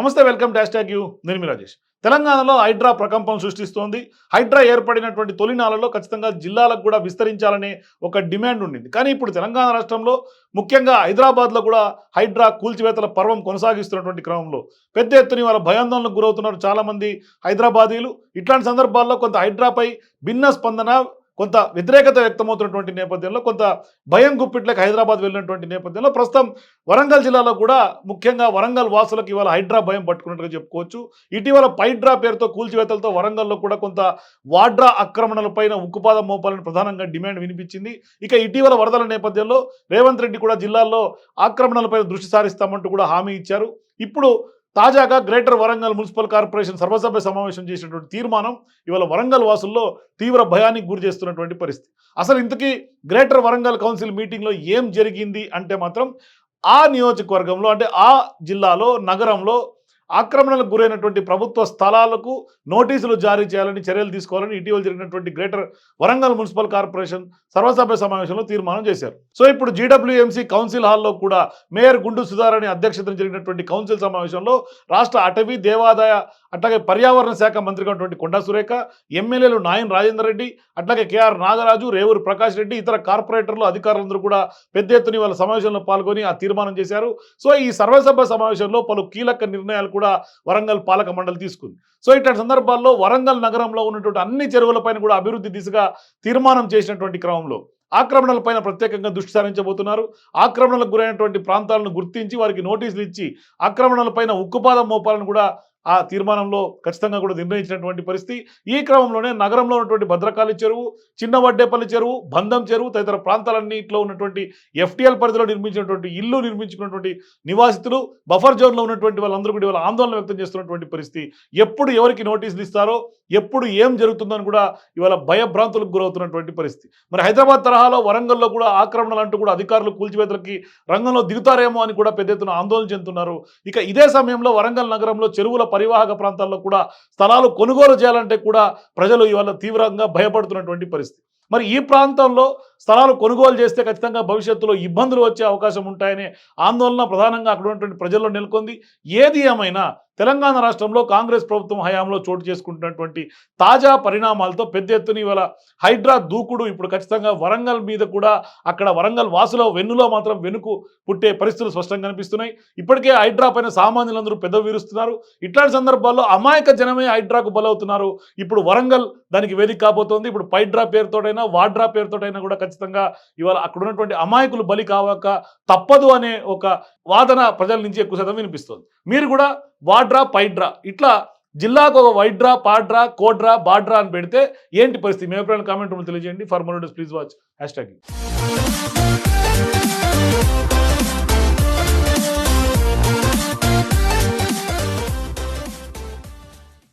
నమస్తే welcome dash tag you. నేను రాజేష్. తెలంగాణలో హైడ్రా ప్రకంపం సృష్టిస్తోంది. హైడ్రా ఏర్పడినటువంటి తొలినాలలో ఖచ్చితంగా జిల్లాలకు కూడా విస్తరించాలనే ఒక డిమాండ్ ఉండింది. కానీ ఇప్పుడు తెలంగాణ రాష్ట్రంలో ముఖ్యంగా హైదరాబాద్లో కూడా హైడ్రా కూల్చివేతల పర్వం కొనసాగిస్తున్నటువంటి క్రమంలో పెద్ద ఎత్తున వాళ్ళ భయాందోళనకు గురవుతున్నారు చాలామంది హైదరాబాదీలు. ఇట్లాంటి సందర్భాల్లో కొంత హైడ్రాపై భిన్న స్పందన కొంత వ్యతిరేకత వ్యక్తమవుతున్నటువంటి నేపథ్యంలో కొంత భయం గుప్పిట్లకు హైదరాబాద్ వెళ్ళినటువంటి నేపథ్యంలో ప్రస్తుతం వరంగల్ జిల్లాలో కూడా ముఖ్యంగా వరంగల్ వాసులకు ఇవాళ హైడ్రా భయం పట్టుకున్నట్టుగా చెప్పుకోవచ్చు. ఇటీవల పైడ్రా పేరుతో కూల్చివేతలతో వరంగల్లో కూడా కొంత వాడ్రా ఆక్రమణలపైన ఉక్కుపాదం మోపాలని ప్రధానంగా డిమాండ్ వినిపించింది. ఇక ఇటీవల వరదల నేపథ్యంలో రేవంత్ రెడ్డి కూడా జిల్లాల్లో ఆక్రమణలపై దృష్టి సారిస్తామంటూ కూడా హామీ ఇచ్చారు. ఇప్పుడు తాజాగా గ్రేటర్ వరంగల్ మున్సిపల్ కార్పొరేషన్ సర్వసభ్య సమావేశం చేసినటువంటి తీర్మానం ఇవాళ వరంగల్ వాసుల్లో తీవ్ర భయానికి గురి చేస్తున్నటువంటి పరిస్థితి. అసలు ఇంతకీ గ్రేటర్ వరంగల్ కౌన్సిల్ మీటింగ్లో ఏం జరిగింది అంటే మాత్రం ఆ నియోజకవర్గంలో అంటే ఆ జిల్లాలో నగరంలో ఆక్రమణలకు గురైనటువంటి ప్రభుత్వ స్థలాలకు నోటీసులు జారీ చేయాలని చర్యలు తీసుకోవాలని ఇటీవల జరిగినటువంటి గ్రేటర్ వరంగల్ మున్సిపల్ కార్పొరేషన్ సర్వసభ్య సమావేశంలో తీర్మానం చేశారు. సో ఇప్పుడు జీడబ్ల్యూఎంసీ కౌన్సిల్ హాల్లో కూడా మేయర్ గుండు సుధారాణి అధ్యక్షతన జరిగినటువంటి కౌన్సిల్ సమావేశంలో రాష్ట్ర అటవీ దేవాదాయ అట్లాగే పర్యావరణ శాఖ మంత్రిగా ఉన్నటువంటి కొండా సురేఖ ఎమ్మెల్యేలు నాయన్ రాజేందర్ రెడ్డి అట్లాగే కేఆర్ నాగరాజు రేవూరు ప్రకాష్ రెడ్డి ఇతర కార్పొరేటర్లు అధికారులందరూ కూడా పెద్ద ఎత్తున వాళ్ళ సమావేశంలో పాల్గొని ఆ తీర్మానం చేశారు. సో ఈ సర్వసభ సమావేశంలో పలు కీలక నిర్ణయాలు కూడా వరంగల్ పాలక మండలి తీసుకుంది. సో ఇట్లాంటి సందర్భాల్లో వరంగల్ నగరంలో ఉన్నటువంటి అన్ని చెరువులపైన కూడా అభివృద్ధి దిశగా తీర్మానం చేసినటువంటి క్రమంలో ఆక్రమణలపైన ప్రత్యేకంగా దృష్టి సారించబోతున్నారు. ఆక్రమణలకు గురైనటువంటి ప్రాంతాలను గుర్తించి వారికి నోటీసులు ఇచ్చి ఆక్రమణలపైన ఉక్కుపాదం మోపాలను కూడా ఆ తీర్మానంలో ఖచ్చితంగా కూడా నిర్ణయించినటువంటి పరిస్థితి. ఈ క్రమంలోనే నగరంలో ఉన్నటువంటి భద్రకాళి చెరువు చిన్నవడ్డేపల్లి చెరువు బంధం చెరువు తదితర ప్రాంతాలన్నింటిలో ఉన్నటువంటి ఎఫ్టీఎల్ పరిధిలో నిర్మించినటువంటి ఇల్లు నిర్మించుకున్నటువంటి నివాసితులు బఫర్ జోన్లో ఉన్నటువంటి వాళ్ళందరూ కూడా ఇవాళ ఆందోళన వ్యక్తం చేస్తున్నటువంటి పరిస్థితి. ఎప్పుడు ఎవరికి నోటీసులు ఇస్తారో ఎప్పుడు ఏం జరుగుతుందని కూడా ఇవాళ భయభ్రాంతులకు గురవుతున్నటువంటి పరిస్థితి. మరి హైదరాబాద్ తరహాలో వరంగల్లో కూడా ఆక్రమణలు అంటూ కూడా అధికారులు కూల్చివేతలకి రంగంలో దిగుతారేమో అని కూడా పెద్ద ఎత్తున ఆందోళన చెందుతున్నారు. ఇక ఇదే సమయంలో వరంగల్ నగరంలో చెరువుల పరివాహక ప్రాంతాల్లో కూడా స్థలాలు కొనుగోలు చేయాలంటే కూడా ప్రజలు ఇవాళ తీవ్రంగా భయపడుతున్నటువంటి పరిస్థితి. మరి ఈ ప్రాంతంలో స్థలాలు కొనుగోలు చేస్తే ఖచ్చితంగా భవిష్యత్తులో ఇబ్బందులు వచ్చే అవకాశం ఉంటాయనే ఆందోళన ప్రధానంగా అక్కడ ఉన్నటువంటి ప్రజల్లో నెలకొంది. ఏది ఏమైనా తెలంగాణ రాష్ట్రంలో కాంగ్రెస్ ప్రభుత్వం హయాంలో చోటు చేసుకుంటున్నటువంటి తాజా పరిణామాలతో పెద్ద ఎత్తున ఇవాళ హైడ్రా దూకుడు ఇప్పుడు ఖచ్చితంగా వరంగల్ మీద కూడా అక్కడ వరంగల్ వాసుల వెన్నులో మాత్రం వెనుకు పుట్టే పరిస్థితులు స్పష్టంగా కనిపిస్తున్నాయి. ఇప్పటికే హైడ్రా పైన సామాన్యులందరూ పెద్ద వీరుస్తున్నారు. ఇట్లాంటి సందర్భాల్లో అమాయక జనమే హైడ్రాకు బలవుతున్నారు. ఇప్పుడు వరంగల్ దానికి వేదిక కాబోతోంది. ఇప్పుడు పైడ్రా పేరుతోటైనా వాడ్రా పేరుతోటైనా కూడా ఖచ్చితంగా ఇవాళ అక్కడ ఉన్నటువంటి అమాయకులు బలి కావాక తప్పదు అనే ఒక వాదన ప్రజల నుంచి ఎక్కువ శాతం వినిపిస్తుంది. మీరు కూడా వాడ్రా పైడ్రా ఇట్లా జిల్లాకు ఒక వైడ్రా పాడ్రా కోడ్రా బాడ్రా అని పెడితే ఏంటి పరిస్థితి? మీ అభిప్రాయం కామెంట్ తెలియజేయండి. For more please watch hashtag